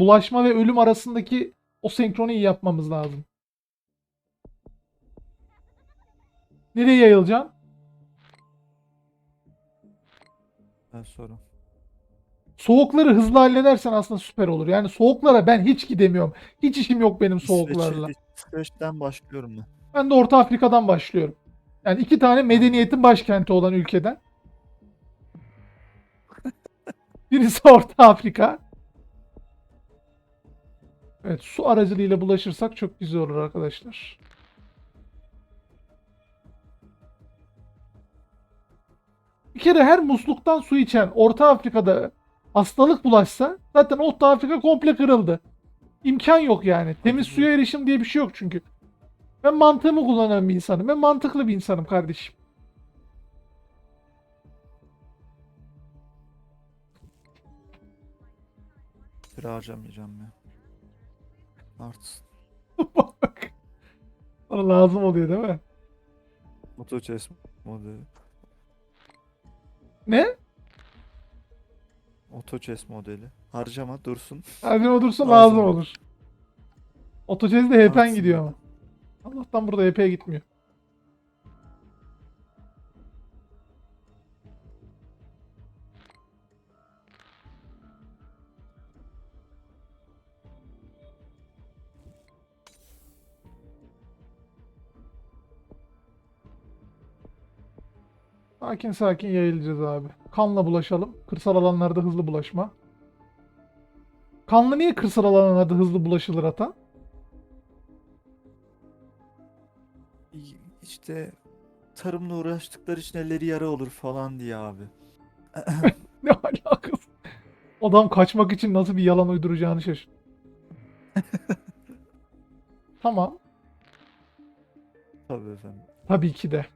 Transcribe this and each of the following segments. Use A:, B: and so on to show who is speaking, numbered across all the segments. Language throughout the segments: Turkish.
A: bulaşma ve ölüm arasındaki o senkronu iyi yapmamız lazım. Nereye yayılacaksın?
B: Ben sonra.
A: Soğukları hızlı halledersen aslında süper olur. Yani soğuklara ben hiç gidemiyorum. Hiç işim yok benim soğuklarla.
B: İsveç'ten başlıyorum ben.
A: Ben de Orta Afrika'dan başlıyorum. Yani iki tane medeniyetin başkenti olan ülkeden. Birisi Orta Afrika. Evet su aracılığıyla bulaşırsak çok güzel olur arkadaşlar. Bir kere her musluktan su içen Orta Afrika'da hastalık bulaşsa zaten Orta Afrika komple kırıldı. İmkan yok yani. Temiz suya erişim diye bir şey yok çünkü. Ben mantığımı kullanan bir insanım. Ben mantıklı bir insanım kardeşim.
B: Süre harcamayacağım ya. Artsın.
A: Bak. Bana lazım oluyor değil mi?
B: Moto chess modeli.
A: Ne?
B: Auto chess modeli. Harcama dursun.
A: Harcama dursa
B: Lazım
A: lazım
B: olur.
A: olur. Otocez'de HP'n
B: Artsın
A: gidiyor ama. Allah'tan burada HP'ye gitmiyor. Sakin sakin yayılacağız abi. Kanla bulaşalım. Kırsal alanlarda hızlı bulaşma. Kanlı niye kırsal alanlarda hızlı bulaşılır ata?
B: İşte tarımla uğraştıkları için elleri yara olur falan diye abi.
A: Ne alakası? Adam kaçmak için nasıl bir yalan uyduracağını şaşır. tamam.
B: Tabii efendim.
A: Tabii ki de.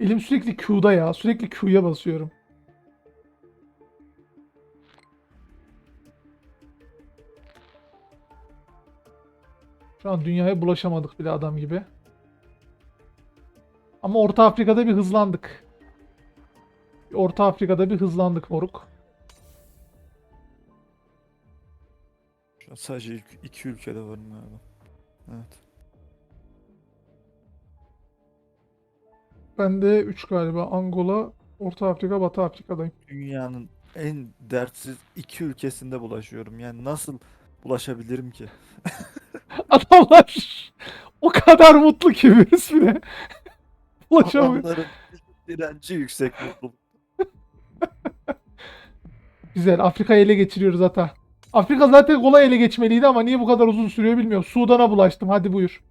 A: Elim sürekli Q'da ya. Sürekli Q'ya basıyorum. Şu an dünyaya bulaşamadık bile adam gibi. Ama Orta Afrika'da bir hızlandık. Orta Afrika'da bir hızlandık moruk.
B: Şu an sadece iki ülkede varım galiba. Evet.
A: Ben de 3 galiba. Angola, Orta Afrika, Batı Afrika'dayım.
B: Dünyanın en dertsiz iki ülkesinde bulaşıyorum. Yani nasıl bulaşabilirim ki?
A: Adamlar o kadar mutlu ki virüs bile. Ulaşamıyor.
B: Adamların direnci yüksek mutluluk.
A: Güzel. Afrika'yı ele geçiriyoruz ata. Afrika zaten kolay ele geçmeliydi ama niye bu kadar uzun sürüyor bilmiyorum. Sudan'a bulaştım. Hadi buyur.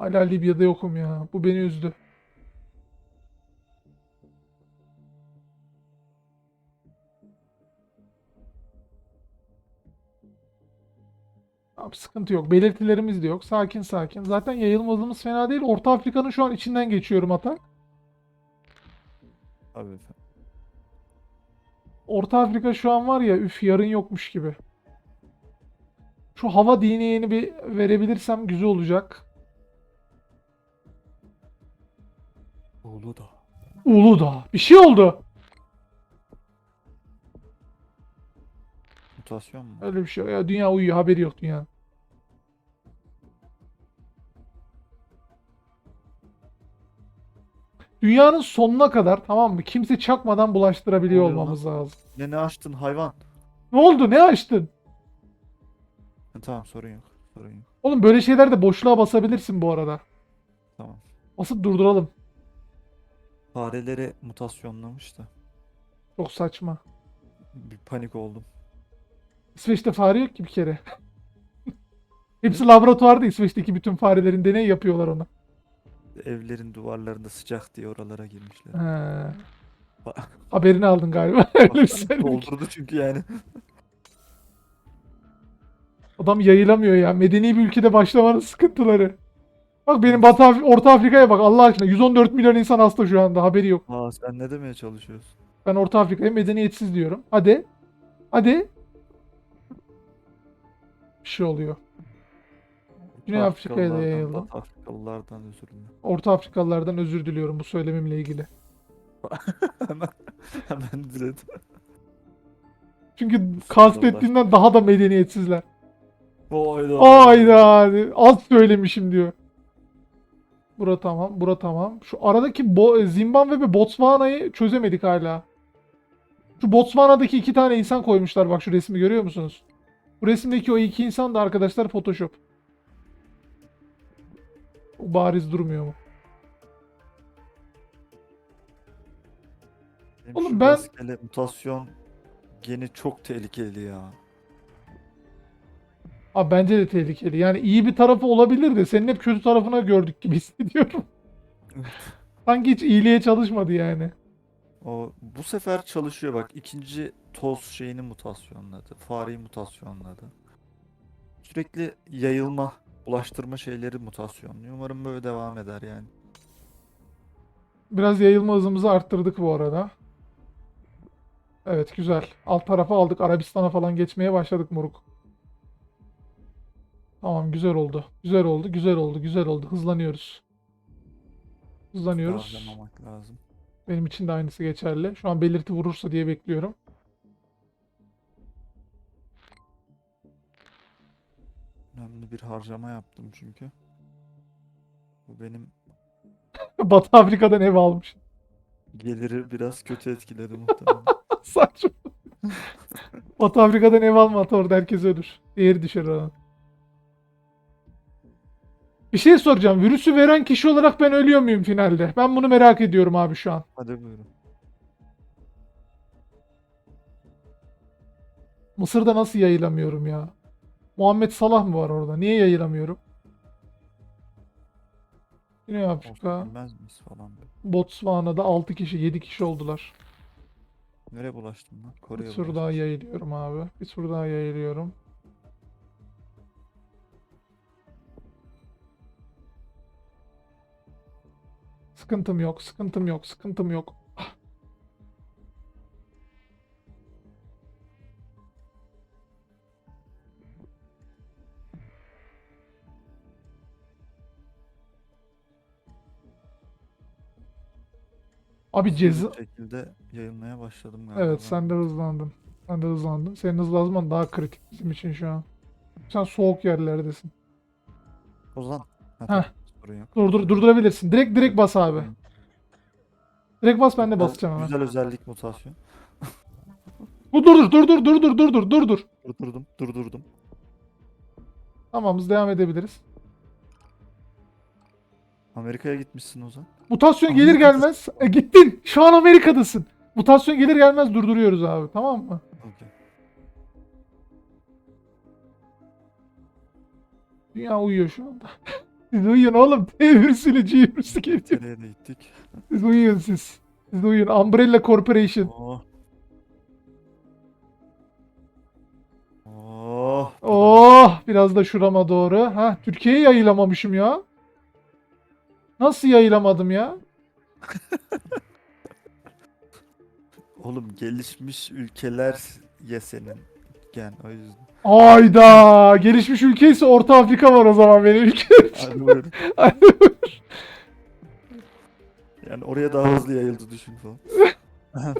A: Hala Libya'da yokum ya. Bu beni üzdü. Abi sıkıntı yok. Belirtilerimiz de yok. Sakin sakin. Zaten yayılmamız fena değil. Orta Afrika'nın şu an içinden geçiyorum ata.
B: Abi efendim.
A: Orta Afrika şu an var ya üf yarın yokmuş gibi. Şu hava dineyeni bir verebilirsem güzel olacak.
B: Uludağ.
A: Uludağ. Bir şey oldu.
B: Mutasyon mu?
A: Öyle bir şey. Ya dünya uyuyor. Haberi yok dünya. Dünyanın sonuna kadar tamam mı? Kimse çakmadan bulaştırabiliyor
B: Oluyor lan.
A: olmamız lazım.
B: Ne ne açtın hayvan?
A: Ne oldu? Ne açtın?
B: Ha, tamam sorun yok. Sorun yok.
A: Oğlum böyle şeylerde boşluğa basabilirsin bu arada.
B: Tamam.
A: Basıp durduralım.
B: Fareleri mutasyonlamış da.
A: Çok saçma.
B: Bir panik oldum.
A: İsveç'te fare yok ki bir kere. Hepsi laboratuvarda İsveç'teki bütün farelerin deney yapıyorlar ona.
B: Evlerin duvarlarında sıcak diye oralara girmişler.
A: He.
B: Ba-
A: Haberini aldın galiba. Öyle bir şey.
B: Doldurdu çünkü yani.
A: Adam yayılamıyor ya. Medeni bir ülkede başlamanın sıkıntıları. Bak benim Batı Af- Orta Afrika'ya bak Allah aşkına. 114 milyon insan hasta şu anda. Haberi yok.
B: Aa sen ne demeye çalışıyorsun?
A: Ben Orta Afrika'ya medeniyetsiz diyorum. Hadi. Hadi. Bir şey oluyor. Güney Afrika'ya da
B: Afrikalılardan,
A: yayıldı.
B: Batı Afrikalılardan özür dilerim.
A: Orta Afrikalılardan özür diliyorum bu söylemimle ilgili.
B: hemen hemen diledim.
A: Çünkü kastettiğimden daha da medeniyetsizler.
B: Hayda.
A: Ayda az söylemişim diyor. Bura tamam, bura tamam. Şu aradaki Bo Zimbabwe ve Botswana'yı çözemedik hala. Şu Botswana'daki iki tane insan koymuşlar bak şu resmi görüyor musunuz? Bu resimdeki o iki insan da arkadaşlar Photoshop. O bariz durmuyor mu?
B: Benim
A: Oğlum ben-
B: mutasyon geni çok tehlikeli ya.
A: Abi bence de tehlikeli. Yani iyi bir tarafı olabilir de senin hep kötü tarafına gördük gibi hissediyorum. Sanki hiç iyiliğe çalışmadı yani.
B: O bu sefer çalışıyor bak. ikinci toz şeyini mutasyonladı. Fareyi mutasyonladı. Sürekli yayılma, bulaştırma şeyleri mutasyonluyor. Umarım böyle devam eder yani.
A: Biraz yayılma hızımızı arttırdık bu arada. Evet güzel. Alt tarafa aldık. Arabistan'a falan geçmeye başladık moruk. Tamam güzel oldu. Güzel oldu. Güzel oldu. Güzel oldu. Hızlanıyoruz. Hızlanıyoruz.
B: Lazım.
A: Benim için de aynısı geçerli. Şu an belirti vurursa diye bekliyorum.
B: Önemli bir harcama yaptım çünkü. Bu benim
A: Batı Afrika'dan ev almış.
B: geliri biraz kötü etkiledi muhtemelen.
A: Saçma. Batı Afrika'dan ev alma orada herkes ölür. Değeri düşer ona. Bir şey soracağım. Virüsü veren kişi olarak ben ölüyor muyum finalde? Ben bunu merak ediyorum abi şu an.
B: Hadi buyurun.
A: Mısır'da nasıl yayılamıyorum ya? Muhammed Salah mı var orada? Niye yayılamıyorum? Güney Afrika,
B: bilmez miyiz falan böyle.
A: Botswana'da 6 kişi, 7 kişi oldular.
B: Nereye bulaştım lan?
A: Bir
B: Kore'ye
A: tur daha yayılıyorum abi. Bir tur daha yayılıyorum. Sıkıntım yok, sıkıntım yok, sıkıntım yok. Ah. Abi ceza...
B: Şekilde yayılmaya başladım galiba.
A: Evet sen de hızlandın. Sen de hızlandın. Senin hızlanman daha kritik bizim için şu an. Sen soğuk yerlerdesin.
B: Ozan.
A: Heh.
B: Sorun yok.
A: Durdur durdurabilirsin. Direkt direkt bas abi. Direkt bas ben de basacağım hemen.
B: Güzel özellik mutasyon.
A: Bu durdur durdur durdur durdur durdur.
B: Durdurdum, durdurdum.
A: Tamam biz devam edebiliriz.
B: Amerika'ya gitmişsin Ozan.
A: Mutasyon gelir gelmez. E, gittin. Şu an Amerika'dasın. Mutasyon gelir gelmez durduruyoruz abi. Tamam mı?
B: Okey.
A: Dünya uyuyor şu anda. siz uyuyun oğlum. G virüsü geliyor.
B: Nereye gittik?
A: Siz uyuyun siz. Siz uyuyun. Umbrella Corporation.
B: Oh. Oh.
A: Oh biraz da şurama doğru. Ha Türkiye'ye yayılamamışım ya. Nasıl yayılamadım ya?
B: Oğlum gelişmiş ülkeler ye senin. Gen o yüzden.
A: Ayda gelişmiş ülke ise Orta Afrika var o zaman benim ülkem.
B: Hadi buyurun. Yani oraya daha hızlı yayıldı düşün falan.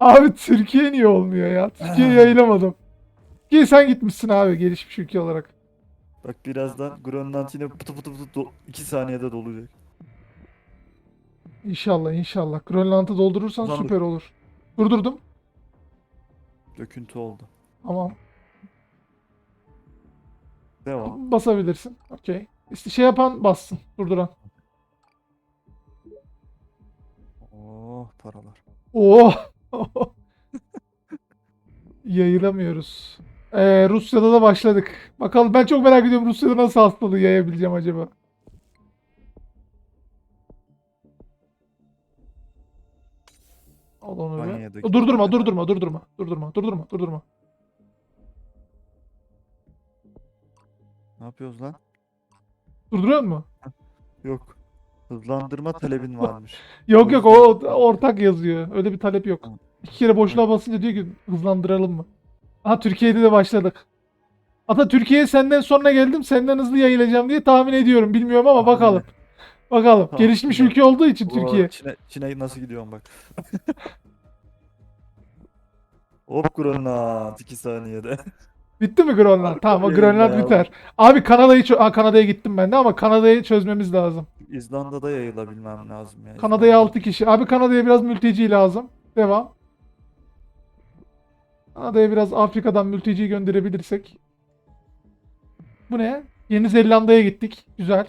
A: abi Türkiye niye olmuyor ya? Türkiye yayılamadım. Türkiye sen gitmişsin abi gelişmiş ülke olarak.
B: Bak birazdan Grönland yine pıtı pıtı pıtı 2 saniyede dolacak.
A: İnşallah inşallah. Grönland'ı doldurursan
B: Uzandık.
A: süper olur. Durdurdum.
B: Döküntü oldu.
A: Tamam.
B: Devam.
A: Basabilirsin. Okey. İşte şey yapan bassın. Durduran.
B: Oh paralar.
A: Oh. Yayılamıyoruz. Ee, Rusya'da da başladık. Bakalım ben çok merak ediyorum Rusya'da nasıl hastalığı yayabileceğim acaba. Al onu be.
B: Banya'daki-
A: Durdurma, durdurma, durdurma, durdurma, durdurma, durdurma.
B: Ne yapıyoruz lan?
A: Durduruyor mu?
B: Yok. Hızlandırma talebin varmış.
A: Yok yok o ortak yazıyor. Öyle bir talep yok.
B: Tamam.
A: İki kere boşluğa basınca diyor ki hızlandıralım mı? Aha Türkiye'de de başladık. Ata Türkiye'ye senden sonra geldim. Senden hızlı yayılacağım diye tahmin ediyorum. Bilmiyorum ama bakalım. Bakalım.
B: Tahmin
A: Gelişmiş
B: et.
A: ülke olduğu için Türkiye.
B: Çin'e, Çin'e nasıl gidiyorum bak. Hop Grönland 2 saniyede.
A: Bitti mi Grönland? Tamam o Grönland
B: ya.
A: biter. Abi Kanada'yı çö- Aa, Kanada'ya gittim ben de ama Kanada'yı çözmemiz lazım.
B: İzlanda'da yayılabilmem lazım ya.
A: Kanada'ya
B: İzlanda.
A: 6 kişi. Abi Kanada'ya biraz mülteci lazım. Devam. Kanada'ya biraz Afrika'dan mülteci gönderebilirsek. Bu ne? Yeni Zelanda'ya gittik. Güzel.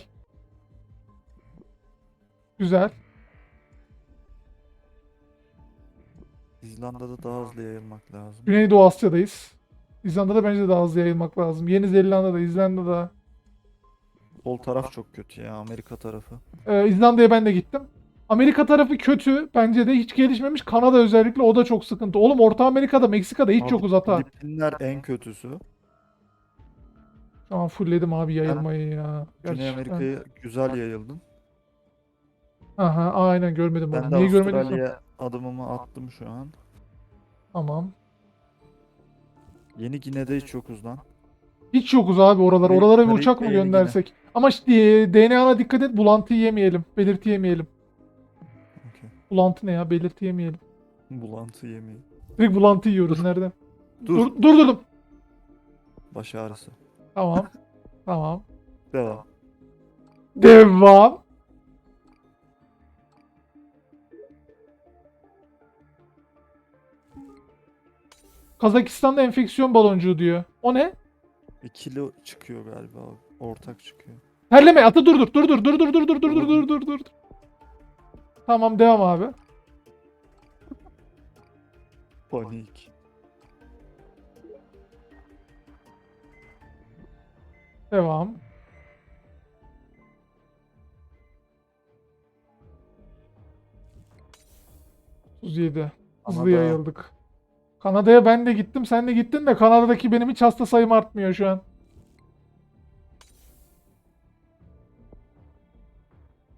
A: Güzel.
B: İzlanda'da daha hızlı yayılmak lazım.
A: Güneydoğu Asya'dayız. İzlanda'da bence de daha hızlı yayılmak lazım. Yeni Zelanda'da, İzlanda'da.
B: Sol taraf çok kötü ya Amerika tarafı.
A: Ee, İzlanda'ya ben de gittim. Amerika tarafı kötü. Bence de hiç gelişmemiş. Kanada özellikle o da çok sıkıntı. Oğlum Orta Amerika'da, Meksika'da hiç
B: Abi,
A: yokuz hata.
B: Filipinler en kötüsü.
A: Şu an fullledim abi yayılmayı ya.
B: Güney. Amerika'ya güzel yayıldın.
A: Aha aynen görmedim
B: Ben
A: onu.
B: de
A: Niye görmedim?
B: Avustralya'ya adımımı attım şu an.
A: Tamam.
B: Yeni Gine'de hiç yokuz lan.
A: Hiç yokuz abi oralar. Oralara bir uçak mı
B: Yeni
A: göndersek? Ama işte e, DNA'na dikkat et. Bulantı yemeyelim. Belirti yemeyelim.
B: Okey.
A: Bulantı ne ya? Belirti yemeyelim.
B: Bulantı yemeği.
A: Direkt bulantı yiyoruz. Nereden?
B: Dur.
A: Dur, durdurdum.
B: Baş ağrısı.
A: Tamam. tamam.
B: Devam.
A: Devam. Kazakistan'da enfeksiyon baloncuğu diyor. O ne?
B: İkili çıkıyor galiba. Ortak çıkıyor.
A: Terleme atı dur dur dur dur dur dur dur dur dur dur dur dur dur. Tamam devam abi.
B: Panik.
A: Devam. ...37. Hızlı
B: Kanada.
A: yayıldık. Kanada'ya ben de gittim. Sen de gittin de Kanada'daki benim hiç hasta sayım artmıyor şu an.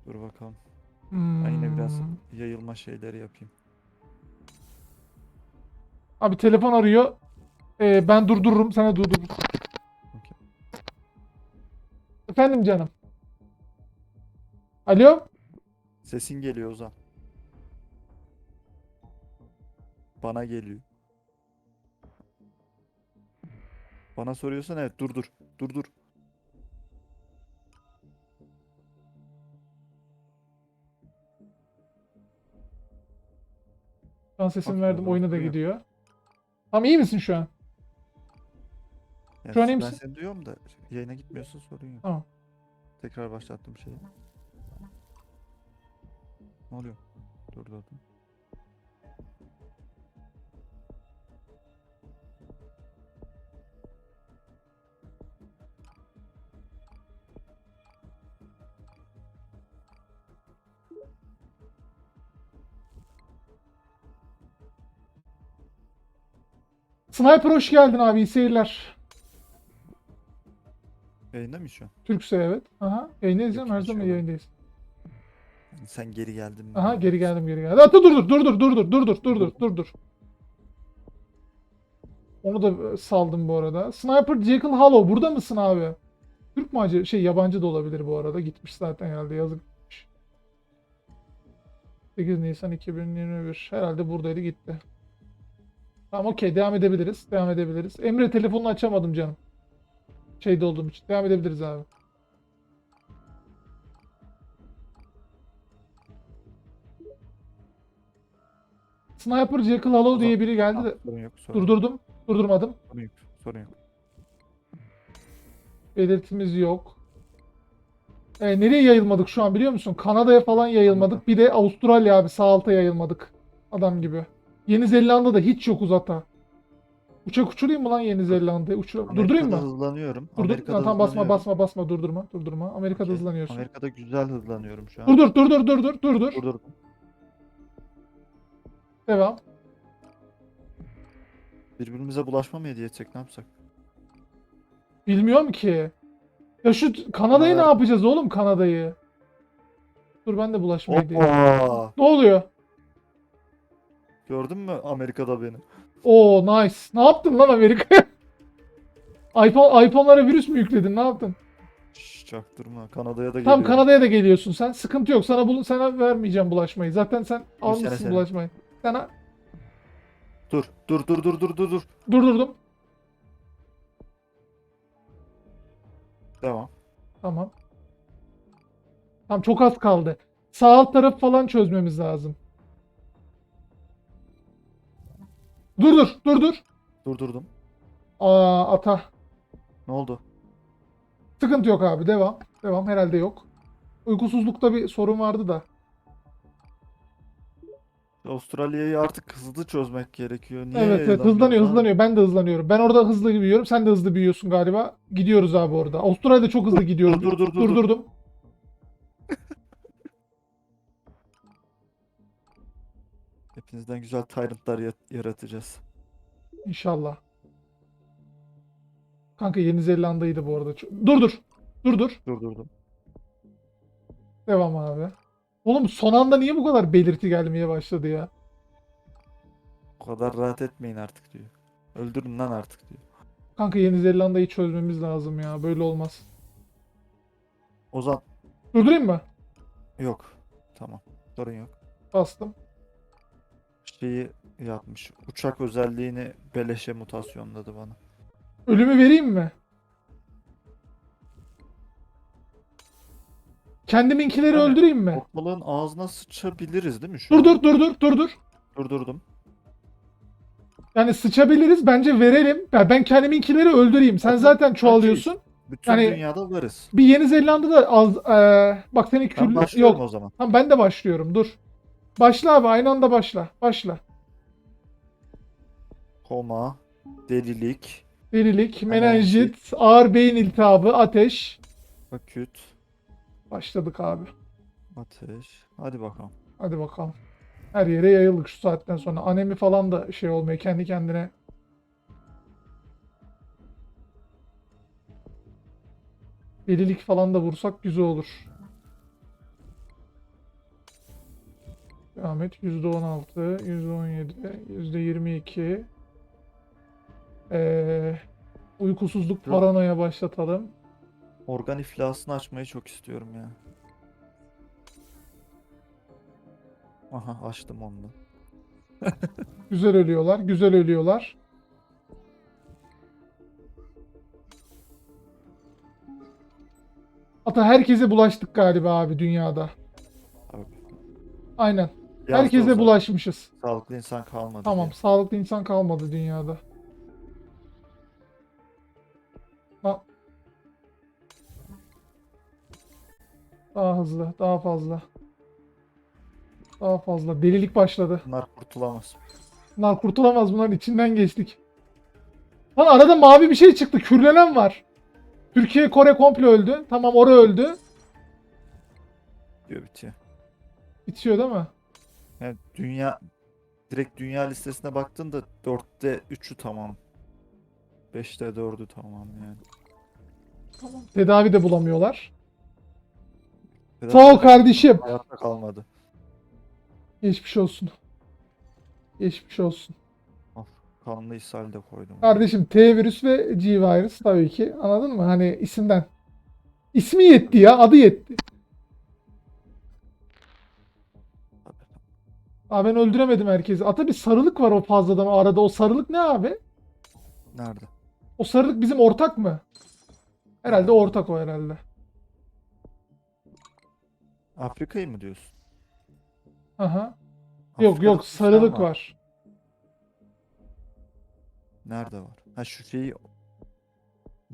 B: Dur bakalım. Ben yine biraz
A: Hmm.
B: yayılma şeyleri yapayım.
A: Abi telefon arıyor. Ee, ben durdururum. Sen de durdur.
B: Okey.
A: Efendim canım. Alo?
B: Sesin geliyor Ozan. Bana geliyor. Bana soruyorsan evet dur dur. Dur dur.
A: Şu an sesimi
B: Bak,
A: verdim. Oyuna da gidiyor. Tamam iyi misin şu an?
B: Yani
A: Şu an iyi
B: ben
A: misin?
B: seni duyuyorum da yayına gitmiyorsa sorun yok.
A: Tamam.
B: Tekrar başlattım şeyi. Ne oluyor? Dur
A: Sniper hoş geldin abi. iyi seyirler.
B: Yayında mı şu an?
A: Türkse evet. Aha. Yayındayız canım. Her zaman yayındayız.
B: Yani sen geri geldin mi?
A: Aha geri geldim geri geldim. Hatta dur dur dur dur dur dur dur dur dur dur dur dur. Onu da e, saldım bu arada. Sniper Jekyll Hollow burada mısın abi? Türk mü acı? Şey yabancı da olabilir bu arada. Gitmiş zaten herhalde yazık. gitmiş. 8 Nisan 2021. Herhalde buradaydı gitti. Tamam okey devam edebiliriz. Devam edebiliriz. Emre telefonunu açamadım canım. Şeyde olduğum için. Devam edebiliriz abi. Sniper Jekyll Hollow diye biri geldi de
B: Sorun yok. Sorun yok.
A: durdurdum. Durdurmadım.
B: Sorun yok. Sorun yok.
A: Belirtimiz yok. E, nereye yayılmadık şu an biliyor musun? Kanada'ya falan yayılmadık. Bir de Avustralya abi sağ alta yayılmadık. Adam gibi. Yeni Zelanda'da hiç yokuz hatta. Uçak uçurayım mı lan Yeni Zelanda'ya? Uçur Durdurayım mı?
B: hızlanıyorum.
A: Durdur.
B: Amerika'da
A: tamam basma
B: hızlanıyorum.
A: basma basma durdurma. Durdurma. Amerika'da
B: Okey.
A: hızlanıyorsun.
B: Amerika'da güzel hızlanıyorum şu an.
A: Dur dur dur dur dur dur dur dur.
B: Durdurdum.
A: Devam.
B: Birbirimize bulaşma mı hediye etsek ne yapsak?
A: Bilmiyorum ki. Ya şu Kanada'yı ne
B: Kanada-
A: yapacağız oğlum Kanada'yı? Dur ben de diyeyim.
B: Hoppa!
A: Ne oluyor?
B: Gördün mü Amerika'da beni?
A: Oo nice. Ne yaptın lan Amerika'ya? iPhone, iPhone'lara virüs mü yükledin? Ne yaptın?
B: Şş, çaktırma. Kanada'ya da
A: Tam
B: geliyorum.
A: Kanada'ya da geliyorsun sen. Sıkıntı yok. Sana bunu sana vermeyeceğim bulaşmayı. Zaten sen almışsın
B: sene.
A: bulaşmayı. Sana
B: Dur dur dur dur dur dur dur.
A: durdurdum.
B: Devam.
A: Tamam. Tamam çok az kaldı. Sağ alt tarafı falan çözmemiz lazım. Dur dur dur dur.
B: Durdurdum.
A: Aa ata.
B: Ne oldu?
A: Sıkıntı yok abi devam. Devam herhalde yok. Uykusuzlukta bir sorun vardı da.
B: Avustralya'yı artık hızlı çözmek gerekiyor. Niye
A: Evet evet hızlanıyor
B: lan?
A: hızlanıyor. Ben de hızlanıyorum. Ben orada hızlı büyüyorum. Sen de hızlı büyüyorsun galiba. Gidiyoruz abi orada. Avustralya'da çok hızlı gidiyoruz.
B: dur, dur, dur, dur.
A: Durdurdum.
B: Hepinizden güzel tyrantlar ya- yaratacağız.
A: İnşallah. Kanka Yeni Zelanda'ydı bu arada. Dur dur. Dur dur.
B: Durdurdum.
A: Devam abi. Oğlum son anda niye bu kadar belirti gelmeye başladı ya?
B: O kadar rahat etmeyin artık diyor. Öldürün lan artık diyor.
A: Kanka Yeni Zelanda'yı çözmemiz lazım ya. Böyle olmaz.
B: Ozan
A: Durdurayım mı?
B: yok. Tamam. Sorun yok.
A: Bastım.
B: Şeyi yapmış. Uçak özelliğini beleşe mutasyonladı bana.
A: Ölümü vereyim mi? Kendiminkileri
B: Yani
A: öldüreyim mi?
B: Ortalığın ağzına sıçabiliriz değil mi şu
A: Dur
B: an?
A: dur dur dur dur dur.
B: Durdurdum.
A: Yani sıçabiliriz bence verelim. Ya ben kendiminkileri öldüreyim. Sen
B: Zaten
A: zaten çoğalıyorsun.
B: Bütün
A: Yani-
B: dünyada varız.
A: Bir Yeni Zelanda'da az eee, bak senin
B: Ben başlıyorum
A: yok.
B: o zaman.
A: Tamam ben de başlıyorum. Dur. Başla abi aynı anda başla. Başla.
B: Koma, delilik,
A: Delilik,
B: Menenjit.
A: menenjit, ağır beyin iltihabı, ateş.
B: aküt,
A: Başladık abi.
B: ateş. Hadi bakalım.
A: Hadi bakalım. Her yere yayıldık şu saatten sonra. Anemi falan da şey olmuyor kendi kendine. Delilik falan da vursak güzel olur. Devam et. %16, %17, %22. Ee, uykusuzluk paranoya başlatalım.
B: Organ iflasını açmayı çok istiyorum ya. Aha açtım onu da.
A: Güzel ölüyorlar, güzel ölüyorlar. Hatta herkese bulaştık galiba abi dünyada.
B: Abi.
A: Aynen.
B: Yazdı
A: Herkese bulaşmışız.
B: Sağlıklı insan kalmadı
A: Tamam,
B: diye.
A: sağlıklı insan kalmadı dünyada. Ha. Daha hızlı, daha fazla. Daha fazla. Delilik başladı.
B: Bunlar kurtulamaz.
A: Bunlar kurtulamaz bunların içinden geçtik. Lan arada mavi bir şey çıktı. Kürlenen var. Türkiye Kore komple öldü. Tamam oraya öldü.
B: Diyor bitiyor.
A: Bitiyor değil mi?
B: Yani dünya direkt dünya listesine baktığında 4'te 3'ü tamam. 5'te 4'ü tamam yani.
A: Tedavi de bulamıyorlar. Sağ ol kardeşim.
B: Hayatta kalmadı.
A: Geçmiş olsun. Geçmiş olsun.
B: Kanlı ishal de koydum.
A: Kardeşim T virüs ve G virüs tabii ki. Anladın mı? Hani isimden. İsmi yetti ya. Adı yetti. Abi ben öldüremedim herkesi. Ata bir sarılık var o fazladan arada. O sarılık ne abi?
B: Nerede?
A: O sarılık bizim ortak mı? Herhalde ortak o herhalde.
B: Afrika'yı mı diyorsun?
A: Aha. Yok
B: Afrika'da
A: yok
B: Hindistan
A: sarılık var.
B: Nerede var? Ha şu şeyi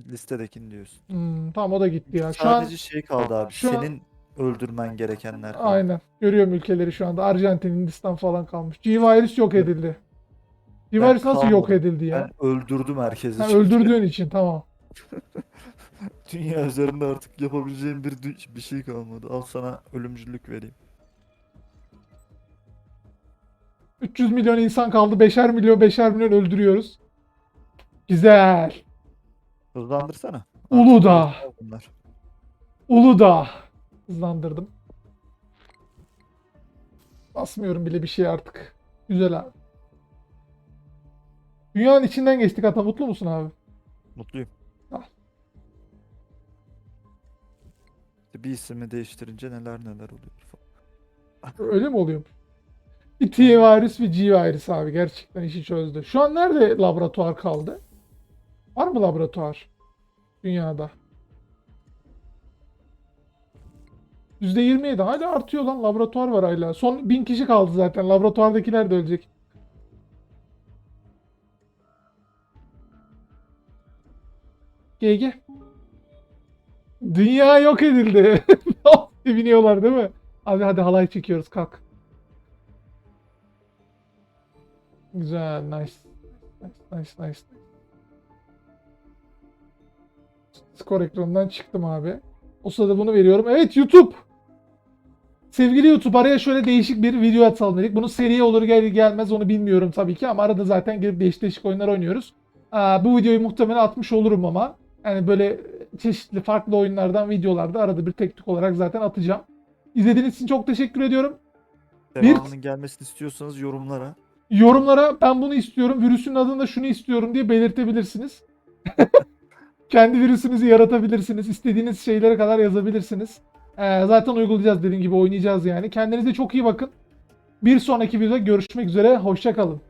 B: listedekini diyorsun.
A: Hmm, tamam o da gitti ya. Şu an
B: Sadece şey kaldı abi.
A: şu an-
B: Senin öldürmen gerekenler kaldı.
A: aynen. Görüyorum ülkeleri şu anda. Arjantin, Hindistan falan kalmış. G-Virus yok edildi. G-Virus nasıl yok
B: kalmadım.
A: edildi ya?
B: Ben öldürdüm herkesi.
A: Ha, öldürdüğün için tamam.
B: Dünya üzerinde artık yapabileceğim bir bir şey kalmadı. Al sana ölümcülük vereyim.
A: 300 milyon insan kaldı. 5'er milyon 5'er milyon öldürüyoruz. Güzel.
B: Hızlandırsana.
A: Uludağ. Uludağ. Hızlandırdım. Basmıyorum bile bir şey artık. Güzel abi. Dünyanın içinden geçtik hatta mutlu musun abi?
B: Mutluyum. Ah. Bir ismi değiştirince neler neler oluyor.
A: Öyle mi oluyor? Bir T virüs ve G virüs abi gerçekten işi çözdü. Şu an nerede laboratuvar kaldı? Var mı laboratuvar dünyada? %27 hala artıyor lan laboratuvar var hala. Son 1000 kişi kaldı zaten. Laboratuvardakiler de ölecek. GG. Dünya yok edildi. Seviniyorlar değil mi? Abi hadi halay çekiyoruz kalk. Güzel nice. Nice nice nice. Skor ekranından çıktım abi. O sırada bunu veriyorum. Evet YouTube. Sevgili YouTube araya şöyle değişik bir video atalım dedik. Bunun seri olur gelir gelmez onu bilmiyorum tabii ki ama arada zaten girip değişik değişik oyunlar oynuyoruz. Aa, bu videoyu muhtemelen atmış olurum ama yani böyle çeşitli farklı oyunlardan videolarda arada bir tek tük olarak zaten atacağım. İzlediğiniz için çok teşekkür ediyorum. Bir-
B: Devamının gelmesini istiyorsanız yorumlara.
A: Yorumlara ben bunu istiyorum, virüsün adında şunu istiyorum diye belirtebilirsiniz. Kendi virüsünüzü yaratabilirsiniz. İstediğiniz şeylere kadar yazabilirsiniz. Ee, zaten uygulayacağız dediğim gibi oynayacağız yani. Kendinize çok iyi bakın. Bir sonraki videoda görüşmek üzere. Hoşça kalın.